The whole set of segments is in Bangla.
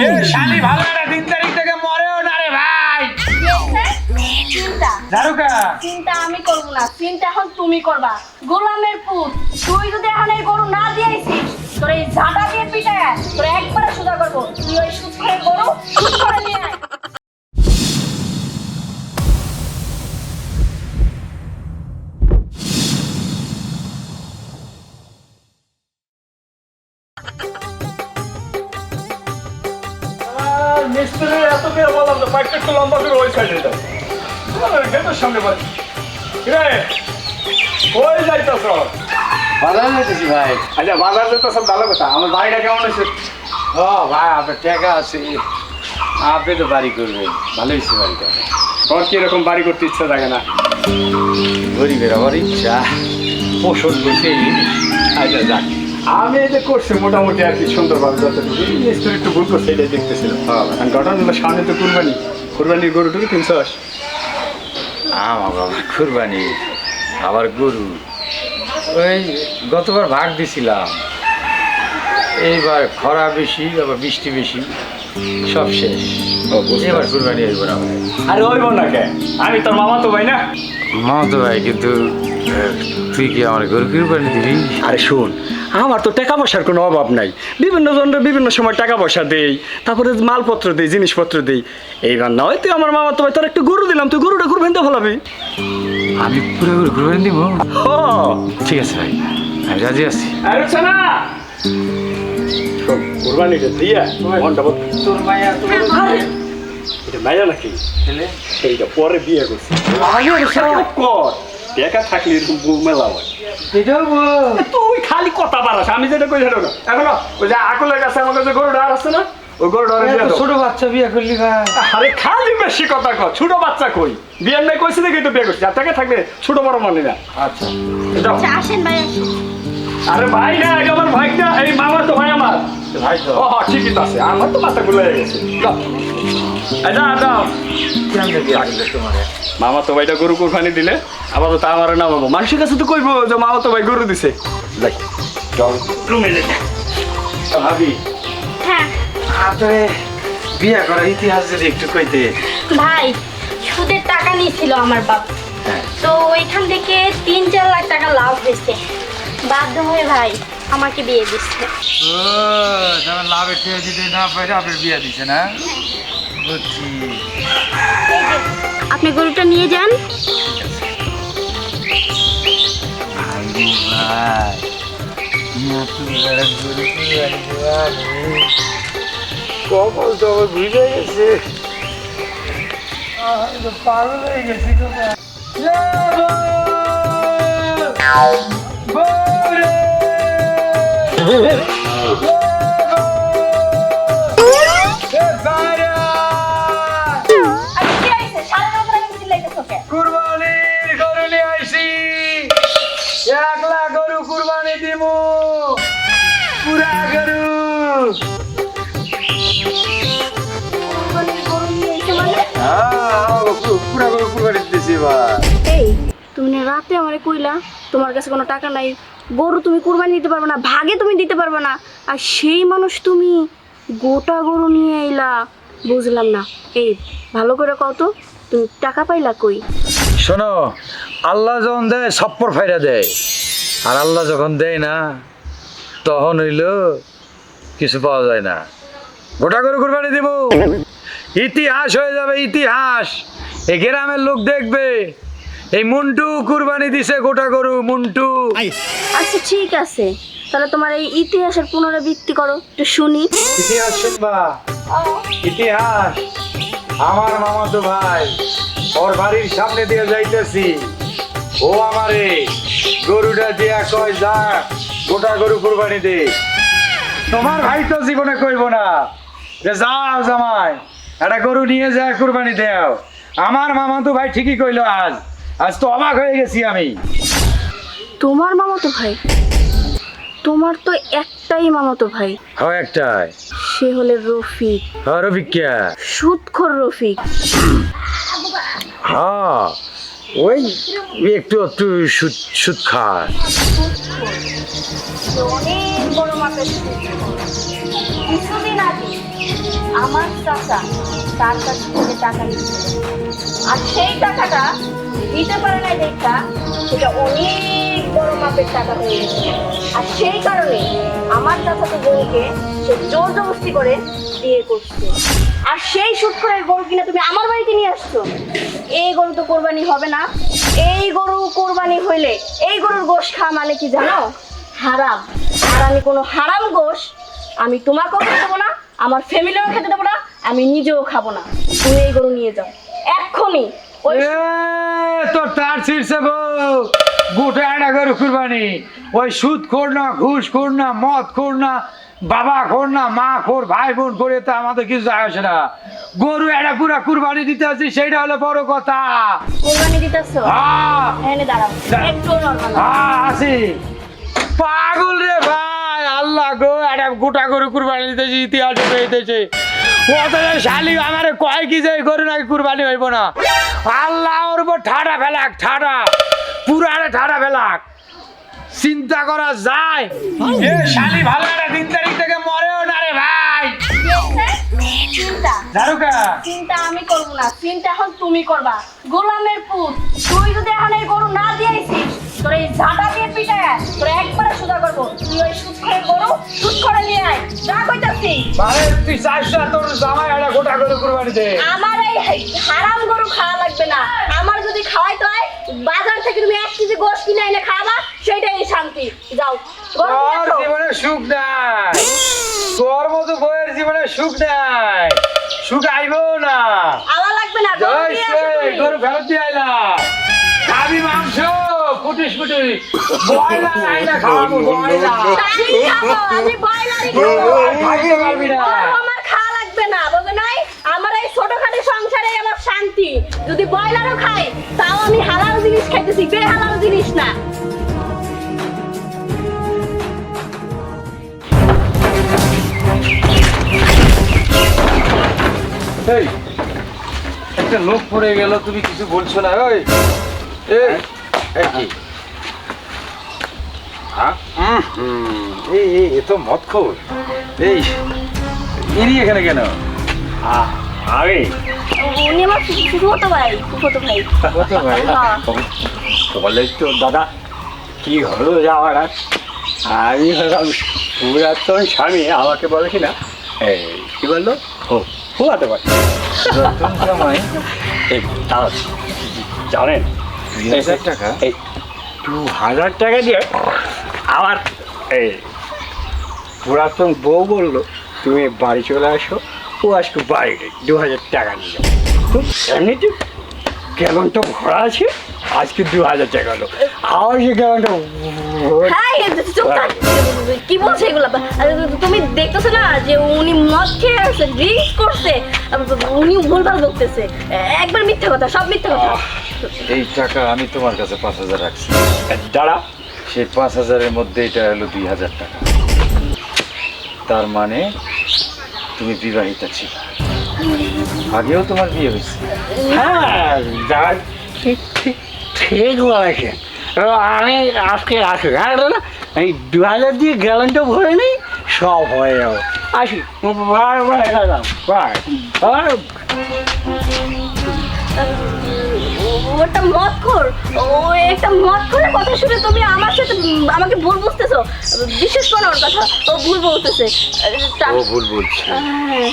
এ শালি ভালো একটা তিন তারিখ থেকে মরেও না রে ভাই। চিন্তা ঝাড়ুকা চিন্তা আমি করব না। চিন্তা এখন তুমি করবা। গোলামের পুত তুই যদি এখন এই গরু না দিয়েছিস তোর এই ঝাঁটা দিয়ে পিটায় তোর একবারে সোজা করব। তুই ওই সুদ করে গরু সুদ করে নিয়ে আয়। একটু লম্বা করে ওই সাইডে দাও গেটের সামনে রে ওই যাইতেছ? বাজার যেতেছি ভাই। আচ্ছা বাজার যেতেছ ভালো কথা। আমার বাড়িটা কেমন আছে ও ভাই আপনার টাকা আছে। আপনি তো বাড়ি করবেন। ভালো হয়েছে বাড়িটা। তোর কি বাড়ি করতে ইচ্ছা থাকে না? গরিবের আবার ইচ্ছা। পোষণ বসে আচ্ছা যাক। আমি এই যে করছি মোটামুটি আর কি সুন্দরভাবে যতটুকু। একটু ভুল করছে এটাই দেখতেছিলাম। আর ঘটনা সামনে তো কুরবানি কুরবানির গরু টুকু কিনছস আমার বাবা কুরবানি আবার গরু। ওই গতবার ভাগ দিছিলাম। এইবার খরা বেশি আবার বৃষ্টি বেশি। সব শেষ। এবার কুরবানি হইব না। আরে ওই বোন না কে? আমি তোর মামা তো ভাই না? মামতো ভাই কিন্তু তুই কি আমার গরু কুরবানি দিবি আরে শোন আমার তো টাকা পয়সার কোনো অভাব নাই। বিভিন্ন জনের বিভিন্ন সময় টাকা পয়সা দেই তারপরে মালপত্র দেই জিনিসপত্র দেই এইবার নয় তুই আমার মামা তো ভাই তোর একটু গরু দিলাম তুই গরুটা গরু ভেঙে ফেলাবি আমি পুরো গরু কুরবানি দিব? হ। ঠিক আছে ভাই আমি রাজি আছি। আরে কুরবানিটা দিয়ে মনটা বল তোর মায়া তোর এটা মাইয়া নাকি? এইটা পরে বিয়ে করছি। টাকা থাকলে এরকম বউ মেলা হয়। তুই খালি কথা পারাস আমি যেটা কই সেটা এখন ওই যে আকুলের কাছে আমার কাছে গরুটা আর আছে না ওই বিয়ে দাও। ছোট বাচ্চা বিয়ে করলি ভাই। আরে খালি বেশি কথা কর ছোট বাচ্চা কই? বিয়ের নাই কইছি দেখি তো বিয়ে করছি আর টাকা থাকলে ছোট বড় মানে না। আচ্ছা। আচ্ছা আসেন ভাই আরে ভাই না আমার ভাই না এই মামা তো ভাই আমার। ও হ্যাঁ ঠিকই আছে। আমার তো মাথা গুলো গেছে। মামা তো ভাইটা গরু কোরবানি দিলে আবার তো আমার না বাবু মানুষের কাছে তো কইবো যে মামা তো ভাই গরু দিছে। যাই। চল রুমে যাই। ভাবি। হ্যাঁ। আপনারে বিয়ে করার ইতিহাস যদি একটু কইতে। ভাই সুদের টাকা নিয়েছিল আমার বাপ। হ্যাঁ। তো ওইখান থেকে তিন চার লাখ টাকা লাভ হয়েছে। বাধ্য হয়ে ভাই। আমাকে বিয়ে দিচ্ছে। ও তাহলে লাভের টাকা দিতে না পারে আপনার বিয়ে দিছে না? বুঝছি। আপনি গরুটা নিয়ে যান। ভাই তো তো আমার বুঝে গেছে। পাগল হয়ে গেছি গো 嗯。রাতে আমারে কইলা, তোমার কাছে কোনো টাকা নাই, গরু তুমি কুরবানি দিতে পারবে না, ভাগে তুমি দিতে পারবে না। আর সেই মানুষ তুমি গোটা গরু নিয়ে আইলা, বুঝলাম না। এই, ভালো করে কত তুমি টাকা পাইলা কই? শোনো, আল্লাহ যখন দেয়, সপ্পর ফাইরা দেয়। আর আল্লাহ যখন দেয় না, তখন হইল কিছু পাওয়া যায় না। গোটা গরু কুরবানি দিব। ইতিহাস হয়ে যাবে, ইতিহাস। এ গ্রামের লোক দেখবে এই মুন্টু কুরবানি দিছে গোটা গরু মুন্টু। আচ্ছা ঠিক আছে। তাহলে তোমার এই ইতিহাসের পুনরাবৃত্তি করো একটু শুনি। ইতিহাস শুনবা? ইতিহাস? আমার মামাতো ভাই ওর বাড়ির সামনে দিয়ে যাইতেছি। ও আমারে গরুটা দিয়া কয় যা গোটা গরু কুরবানি দে। তোমার ভাই তো জীবনে কইব না যে যাও জামাই একটা গরু নিয়ে যায় কুরবানি দেও। আমার মামাতো ভাই ঠিকই কইলো আজ। আজ তো অবাক হয়ে গেছি আমি। তোমার মামাতো ভাই? তোমার তো একটাই মামাতো ভাই। হয় একটাই। সে হলে রফিক। আর অভিজ্ঞা সুদখোর রফিক। হ্যাঁ ওই একটু একটু সুদ সুদ খায়। অনেক বড় মাপের আমার চাচা তার কাছ থেকে টাকা নিচ্ছে আর সেই টাকাটা দিতে পারে না দেখা সেটা অনেক বড় মাপের টাকা হয়ে গেছে। আর সেই কারণে আমার চাচাতো বোনকে সে জোর জবস্তি করে বিয়ে করছে। আর সেই সুদ করে গরু কিনা তুমি আমার বাড়িতে নিয়ে আসছো? এই গরু তো কোরবানি হবে না। এই গরু কোরবানি হইলে এই গরুর গোশ খাওয়া মানে কি জানো? হারাম। আর আমি কোনো হারাম গোশ আমি তোমাকেও দেবো না আমার ফ্যামিলিও খেতে দেবো না আমি নিজেও খাব না। তুমি এই গরু নিয়ে যাও। এক্ষুনি। ওই তোর তার শীর্ষে গোটা গরু কুরবানি। ওই সুদ খোর না ঘুষ খোর না মদ খোর না বাবা খোর না মা খোর ভাই বোন করে তা আমাদের কিছু যায় আসে না। গরু একটা পুরা কুরবানি দিতে আসছি সেইটা হলো বড় কথা। কোরবানি দিতেছো হ্যাঁ। দাঁড়াও। একটু নর্মাল হ্যাঁ আসি। পাগল রে ভাই। আল্লাহ গো একটা গোটা গরু কুরবানি দিতেছি ইতিহাসে পেয়েছে অথচ আমার কয় কি যে গরু নাকি কুরবানি হইব না? আল্লাহ ওর উপর ঠাডা ফেলাক ঠাডা। পুরানে ঠাডা ফেলাক। চিন্তা করা যায়। এ শালি ভালো একটা দিন তারিখ থেকে মরেও না রে ভাই। চিন্তা। ঝাড়ুকা চিন্তা আমি করব না চিন্তা এখন তুমি করবা। গোলামের পুত তুই যদি এখন এই গরু না দিয়েছিস তোর এই ঝাঁটা দিয়ে পিটায় তোর একবারে সোজা করব। তুই ওই সুদ করে গরু সুদ করে নিয়ে আয় যা কইতাছি। তুই চাস না তোর জামাই একটা গোটা গরু কুরবানি দে আমার এই হারাম গরু খাওয়া লাগবে না। আমার যদি খাওয়াইতে হয় বাজার থেকে তুমি এক কেজি গোশ কিনে এনে খাওয়াবা সেটাই শান্তি। যাও গরু। জীবনে সুখ নাই। তোর মতো বইয়ের জীবনে সুখ নাই সুখ আইবো না আওয়া লাগবে না জয় শ্রী ফেরত দিয়ে মাংস ফুটিস ফুটিস বয়লা আইলা খাওয়াবো বয়লা আমি বয়লারই খাব। না আমার না আমার এই ছোটখাটো সংসারে আমার শান্তি যদি ব্রয়লারও খাই তাও আমি হালাল জিনিস খাইতেছি বেহালাল জিনিস না এই একটা লোক পড়ে গেল তুমি কিছু বলছো না ওই এই কি? হ্যাঁ? হুম, এই এই এ তো মদ খোর এই ইনি এখানে কেন? আ- আমি উনি আমার ফুফতো ভাই ফুফতো ভাই। কত ভাই। বলে তো দাদা কি হলো যাওয়ার আর? আমি হলাম পুরাতন স্বামী আমাকে বলে কি না? এই কি বলল? ও ফুয়াতে পারে। জামাই এই তাও জানেন দুই হাজার টাকা? এই দু হাজার টাকা দিয়ে? আমার এই পুরাতন বউ বলল তুমি বাড়ি চলে আসো ও বাড়ি নেই দু হাজার টাকা নিয়ে এমনিতে কেমন তো ঘোরা আছে। আজকে দু হাজার টাকা হলো। আবার সে কেমনটা হাই চুপ থাক। কি বলছে এগুলো? তুমি দেখতেছো না যে উনি মদ খেয়ে আছে ড্রিঙ্কস করছে উনি ভুলভাল বকতেছে। একবার মিথ্যা কথা সব মিথ্যা কথা। এই টাকা আমি তোমার কাছে পাঁচ হাজার রাখছি। দাঁড়া। সেই পাঁচ হাজারের মধ্যে এটা হলো দুই হাজার টাকা। তার মানে তুমি বিবাহিতা ছিল। আগেও তোমার বিয়ে হয়েছে। হ্যাঁ। দাঁড়া ঠিক ঠিক। ঠিক বলেছে আমি আজকে আসি। হ্যাঁ দাদা এই দু হাজার দিয়ে গ্যালানটা ভরে নেই সব হয়ে যাবে। আসি। বার বার গেলাম বার বার ওটা মদ খোর ও একটা মদ খোরের কথা শুনে তুমি আমার সাথে আমাকে ভুল বুঝতেছো। বিশেষ করো ওর কথা ও ভুল বলতেছে। তা- ও ভুল বলছে। হ্যাঁ।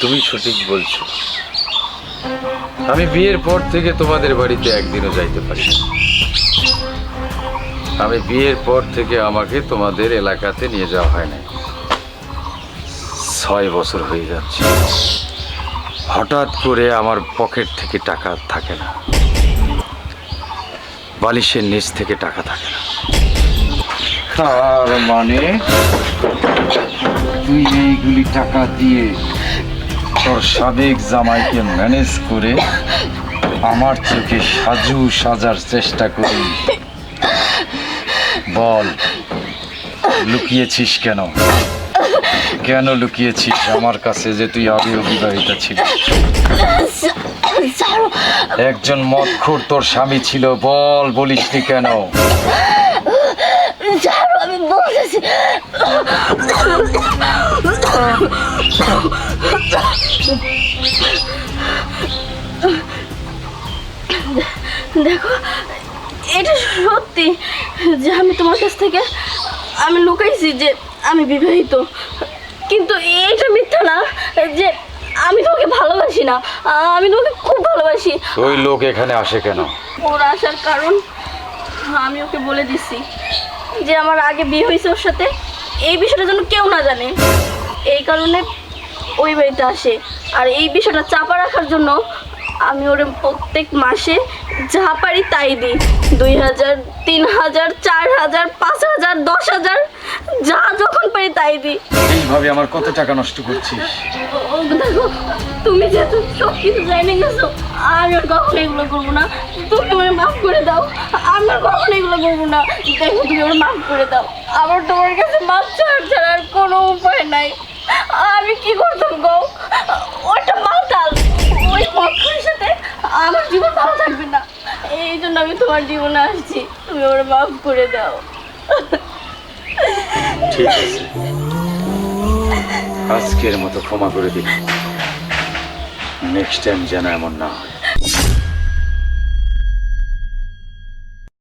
তুমি সঠিক বলছো। আমি বিয়ের পর থেকে তোমাদের বাড়িতে একদিনও যাইতে পারি না। আমি বিয়ের পর থেকে আমাকে তোমাদের এলাকাতে নিয়ে যাওয়া হয় না ছয় বছর হয়ে যাচ্ছে। হঠাৎ করে আমার পকেট থেকে টাকা থাকে না। বালিশের নিচ থেকে টাকা থাকে না। আর মানে তুই এইগুলি টাকা দিয়ে তোর সাবেক জামাইকে ম্যানেজ করে আমার চোখে সাজু সাজার চেষ্টা করি। বল, লুকিয়েছিস কেন? কেন লুকিয়েছিস আমার কাছে যে তুই আগেও বিবাহিতা ছিল একজন মদখোর তোর স্বামী ছিল, বল বলিসনি কেন? আমি বলতেছি। দেখো এটা সত্যি যে আমি তোমার কাছ থেকে আমি লুকাইছি যে আমি বিবাহিত। কিন্তু এটা মিথ্যা না যে আমি তোমাকে ভালোবাসি না। আমি তোমাকে খুব ভালোবাসি। ওই লোক এখানে আসে কেন? ওর আসার কারণ আমি ওকে বলে দিছি যে আমার আগে বিয়ে হয়েছে ওর সাথে। এই বিষয়টা যেন কেউ না জানে। এই কারণে ওই বাড়িতে আসে। আর এই বিষয়টা চাপা রাখার জন্য আমি ওরে প্রত্যেক মাসে যা পারি তাই দিই। দুই হাজার তিন হাজার চার হাজার পাঁচ হাজার দশ হাজার যা যখন পারি তাই দিই। এইভাবে আমার কত টাকা নষ্ট করছিস? দেখো তুমি যেহেতু সব কিছু জেনে গেছো আমি আর কখনো এগুলো করব না। তুমি আমার মাফ করে দাও আমি আর কখনো এগুলো করব না। দেখো তুমি আমার মাফ করে দাও। আমার তোমার কাছে মাফ ছাড় ছাড়া আর কোনো উপায় নাই। আমি কি করতাম গো? ওটা মাতাল। ওই পক্ষের সাথে আমার জীবন ভালো থাকবে না। এই জন্য আমি তোমার জীবনে আসছি। তুমি আমার মাফ করে দাও। ঠিক আছে। আজকের মতো ক্ষমা করে দিন। নেক্সট টাইম যেন এমন না হয়।